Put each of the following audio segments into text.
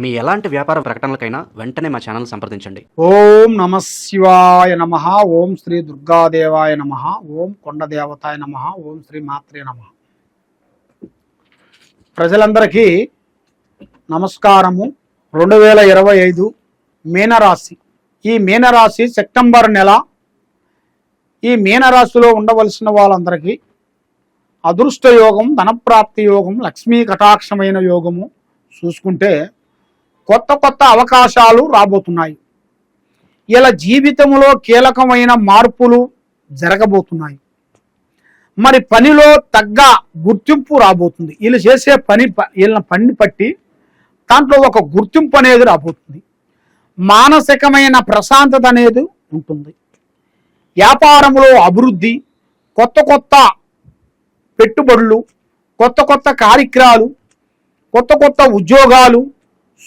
మీ ఎలాంటి వ్యాపార ప్రకటనలకైనా వెంటనే మా ఛానల్ సంప్రదించండి. ఓం నమ శివాయ నమ ఓం శ్రీ దుర్గాదేవాయ నమ ఓం కొండ దేవతాయ నమ ఓం శ్రీ మాత్రే నమ. ప్రజలందరికీ నమస్కారము. రెండు వేల ఇరవై ఐదు మీనరాశి. ఈ మీనరాశి సెప్టెంబర్ నెల. ఈ మీనరాశిలో ఉండవలసిన వాళ్ళందరికీ అదృష్ట యోగం ధనప్రాప్తి యోగం లక్ష్మీ కటాక్షమైన యోగము చూసుకుంటే కొత్త కొత్త అవకాశాలు రాబోతున్నాయి. ఇలా జీవితంలో కీలకమైన మార్పులు జరగబోతున్నాయి. మరి పనిలో తగ్గ గుర్తింపు రాబోతుంది. వీళ్ళు చేసే పని ప- వీళ్ళ పని పట్టి దాంట్లో ఒక గుర్తింపు అనేది రాబోతుంది. మానసికమైన ప్రశాంతత అనేది ఉంటుంది. వ్యాపారంలో అభివృద్ధి కొత్త కొత్త పెట్టుబడులు కొత్త కొత్త కార్యక్రమాలు కొత్త కొత్త ఉద్యోగాలు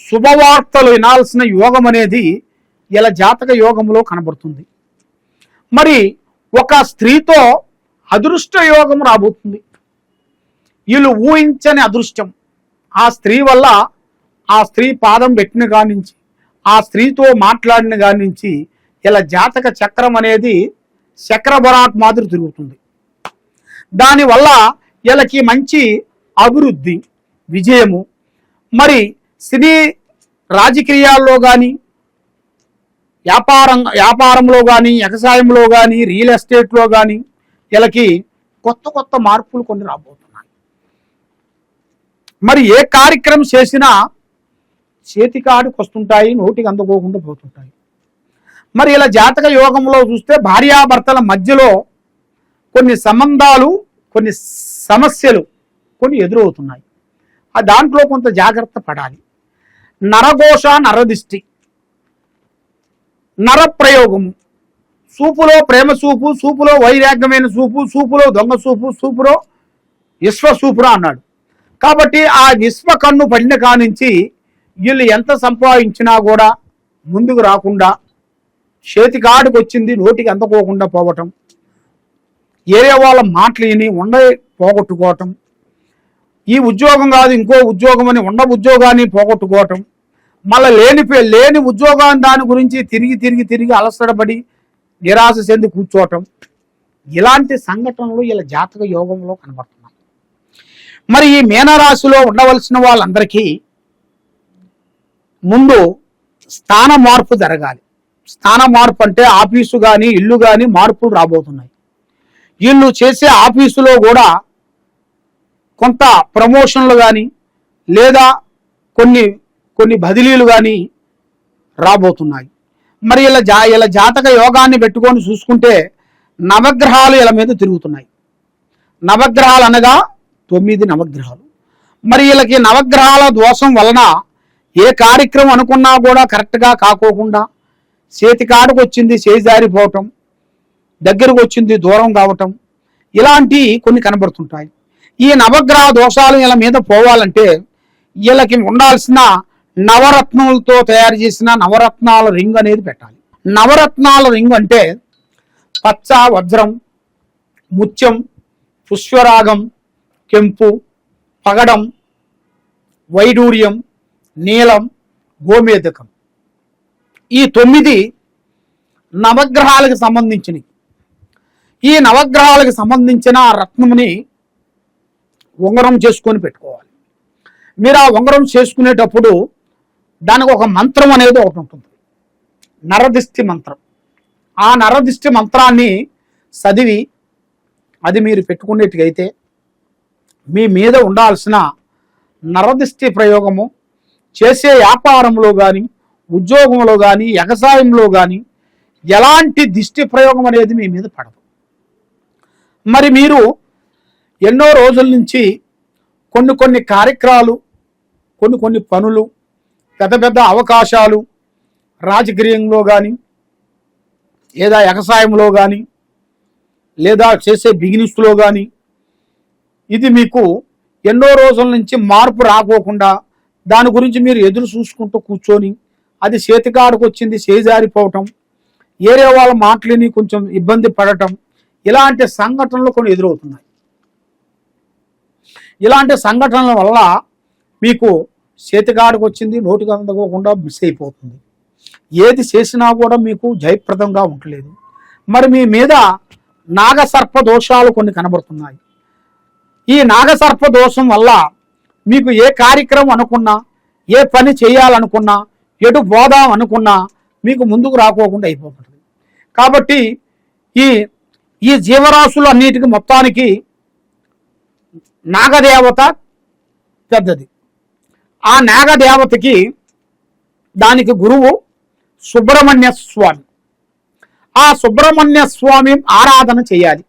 శుభవార్తలు వినాల్సిన యోగం అనేది ఇలా జాతక యోగంలో కనబడుతుంది. మరి ఒక స్త్రీతో అదృష్ట యోగం రాబోతుంది. వీళ్ళు ఊహించని అదృష్టం. ఆ స్త్రీ వల్ల ఆ స్త్రీ పాదం పెట్టిన కానించి నుంచి ఆ స్త్రీతో మాట్లాడిన కానించి నుంచి ఇలా జాతక చక్రం అనేది చక్రబరాట్ మాదిరి తిరుగుతుంది. దానివల్ల వీళ్ళకి మంచి అభివృద్ధి విజయము. మరి సినీ రాజకీయాల్లో కానీ వ్యాపారం వ్యాపారంలో కానీ వ్యవసాయంలో కానీ రియల్ ఎస్టేట్లో కానీ వీళ్ళకి కొత్త కొత్త మార్పులు కొన్ని రాబోతున్నాయి. మరి ఏ కార్యక్రమం చేసినా చేతికాడికి వస్తుంటాయి నోటికి అందుకోకుండా పోతుంటాయి. మరి ఇలా జాతక యోగంలో చూస్తే భార్యాభర్తల మధ్యలో కొన్ని సంబంధాలు కొన్ని సమస్యలు కొన్ని ఎదురవుతున్నాయి. ఆ దాంట్లో కొంత జాగ్రత్త పడాలి. నరఘోష నరదిష్టి. నరప్రయోగము. సూపులో ప్రేమ సూపు సూపులో వైరాగ్యమైన సూపు సూపులో దొంగ సూపు సూపులో విశ్వ సూపురా అన్నాడు. కాబట్టి ఆ విశ్వ కన్ను పడిన కానించి వీళ్ళు ఎంత సంపాదించినా కూడా ముందుకు రాకుండా చేతికాడికి వచ్చింది నోటికి అందుకోకుండా పోవటం ఏరే వాళ్ళ మాటలు విని ఉండే పోగొట్టుకోవటం ఈ ఉద్యోగం కాదు ఇంకో ఉద్యోగం అని ఉండ ఉద్యోగాన్ని పోగొట్టుకోవటం. మళ్ళీ లేని లేని ఉద్యోగాన్ని దాని గురించి తిరిగి తిరిగి తిరిగి అలసడబడి నిరాశ చెంది కూర్చోవటం. ఇలాంటి సంఘటనలు ఇలా జాతక యోగంలో కనబడుతున్నాయి. మరి ఈ మీనరాశిలో ఉండవలసిన వాళ్ళందరికీ ముందు స్థాన మార్పు జరగాలి. స్థాన మార్పు అంటే ఆఫీసు కానీ ఇల్లు కానీ మార్పులు రాబోతున్నాయి. వీళ్ళు చేసే ఆఫీసులో కూడా కొంత ప్రమోషన్లు కానీ లేదా కొన్ని కొన్ని బదిలీలు కానీ రాబోతున్నాయి. మరి ఇలా జా ఇలా జాతక యోగాన్ని పెట్టుకొని చూసుకుంటే నవగ్రహాలు ఇలా మీద తిరుగుతున్నాయి. నవగ్రహాలు అనగా తొమ్మిది నవగ్రహాలు. మరి వీళ్ళకి నవగ్రహాల దోషం వలన ఏ కార్యక్రమం అనుకున్నా కూడా కరెక్ట్గా కాకోకుండా చేతికాడకు వచ్చింది చేజారిపోవటం దగ్గరకు వచ్చింది దూరం కావటం ఇలాంటి కొన్ని కనబడుతుంటాయి. ఈ నవగ్రహ దోషాలు వీళ్ళ మీద పోవాలంటే వీళ్ళకి ఉండాల్సిన నవరత్నాలతో తయారు చేసిన నవరత్నాల రింగ్ అనేది పెట్టాలి. నవరత్నాల రింగ్ అంటే పచ్చ వజ్రం ముత్యం పుష్పరాగం కెంపు పగడం వైడూర్యం నీలం గోమేదకం ఈ తొమ్మిది నవగ్రహాలకు సంబంధించినవి. ఈ నవగ్రహాలకు సంబంధించిన రత్నముని ఉంగరం చేసుకొని పెట్టుకోవాలి. మీరు ఆ ఉంగరం చేసుకునేటప్పుడు దానికి ఒక మంత్రం అనేది ఒకటి ఉంటుంది. నరదిష్టి మంత్రం. ఆ నరదిష్టి మంత్రాన్ని చదివి అది మీరు పెట్టుకునేట్టుగైతే మీ మీద ఉండాల్సిన నరదిష్టి ప్రయోగము చేసే వ్యాపారంలో కానీ ఉద్యోగంలో కానీ వ్యవసాయంలో కానీ ఎలాంటి దిష్టి ప్రయోగం అనేది మీ మీద పడదు. మరి మీరు ఎన్నో రోజుల నుంచి కొన్ని కొన్ని కార్యక్రమాలు కొన్ని కొన్ని పనులు పెద్ద పెద్ద అవకాశాలు రాజకీయంలో కానీ లేదా వ్యవసాయంలో కానీ లేదా చేసే బిజినెస్లో కానీ ఇది మీకు ఎన్నో రోజుల నుంచి మార్పు రాకోకుండా దాని గురించి మీరు ఎదురు చూసుకుంటూ కూర్చొని అది చేతికాడకు వచ్చింది చేజారిపోవటం ఏరే వాళ్ళ మాటలని కొంచెం ఇబ్బంది పడటం ఇలాంటి సంఘటనలు కొన్ని ఎదురవుతున్నాయి. ఇలాంటి సంఘటనల వల్ల మీకు చేతికాడికి వచ్చింది నోటికి అందకోకుండా మిస్ అయిపోతుంది. ఏది చేసినా కూడా మీకు జయప్రదంగా ఉండలేదు. మరి మీ మీద నాగసర్ప దోషాలు కొన్ని కనబడుతున్నాయి. ఈ నాగసర్ప దోషం వల్ల మీకు ఏ కార్యక్రమం అనుకున్నా ఏ పని చేయాలనుకున్నా ఎటు పోదాం అనుకున్నా మీకు ముందుకు రాకోకుండా అయిపోతుంది. కాబట్టి ఈ ఈ జీవరాశులు అన్నిటికీ మొత్తానికి నాగదేవత పెద్దది. ఆ నాగదేవతకి దానికి గురువు సుబ్రహ్మణ్య స్వామి. ఆ సుబ్రహ్మణ్య స్వామి ఆరాధన చేయాలి.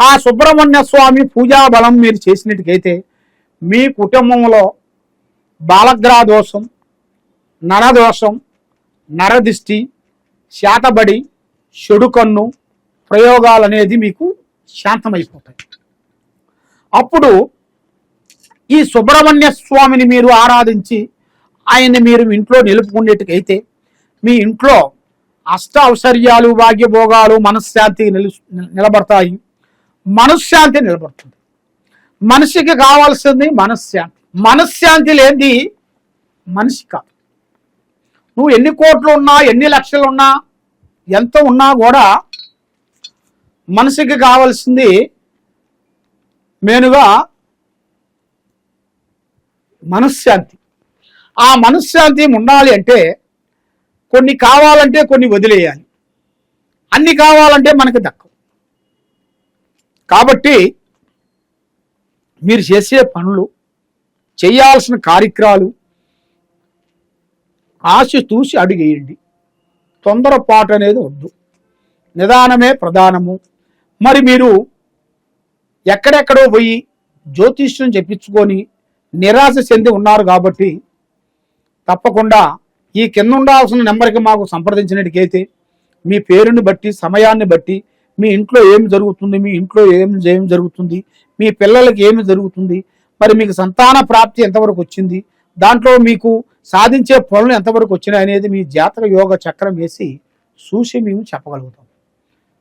ఆ సుబ్రహ్మణ్య స్వామి పూజా బలం మీరు చేసినట్టుకైతే మీ కుటుంబంలో బాలగ్రహ దోషం నరదోషం నరదిష్టి శాతబడి చెడు కన్ను ప్రయోగాలు అనేది మీకు శాంతమైపోతాయి. అప్పుడు ఈ సుబ్రహ్మణ్య స్వామిని మీరు ఆరాధించి ఆయన్ని మీరు ఇంట్లో నిలుపుకునేట్టుకైతే మీ ఇంట్లో అష్ట ఔశ్వర్యాలు భాగ్యభోగాలు మనశ్శాంతి నిలు నిలబడతాయి. మనశ్శాంతి నిలబడుతుంది. మనిషికి కావాల్సింది మనశ్శాంతి. మనశ్శాంతి లేనిది మనిషి కాదు. నువ్వు ఎన్ని కోట్లు ఉన్నా ఎన్ని లక్షలు ఉన్నా ఎంత ఉన్నా కూడా మనిషికి కావాల్సింది మెయిన్గా మనశ్శాంతి. ఆ మనశ్శాంతి ఉండాలి అంటే కొన్ని కావాలంటే కొన్ని వదిలేయాలి. అన్ని కావాలంటే మనకి దక్కవు. కాబట్టి మీరు చేసే పనులు చేయాల్సిన కార్యక్రమాలు ఆశ చూసి అడుగేయండి. తొందరపాటు అనేది వద్దు. నిదానమే ప్రధానము. మరి మీరు ఎక్కడెక్కడో పోయి జ్యోతిష్యం చెప్పించుకొని నిరాశ చెంది ఉన్నారు కాబట్టి తప్పకుండా ఈ కింద ఉండాల్సిన నెంబర్కి మాకు సంప్రదించినట్టుకైతే మీ పేరుని బట్టి సమయాన్ని బట్టి మీ ఇంట్లో ఏమి జరుగుతుంది మీ ఇంట్లో ఏమి ఏమి జరుగుతుంది మీ పిల్లలకి ఏమి జరుగుతుంది మరి మీకు సంతాన ప్రాప్తి ఎంతవరకు వచ్చింది దాంట్లో మీకు సాధించే పనులు ఎంతవరకు వచ్చినాయి అనేది మీ జాతక యోగ చక్రం వేసి చూసి మేము చెప్పగలుగుతాం.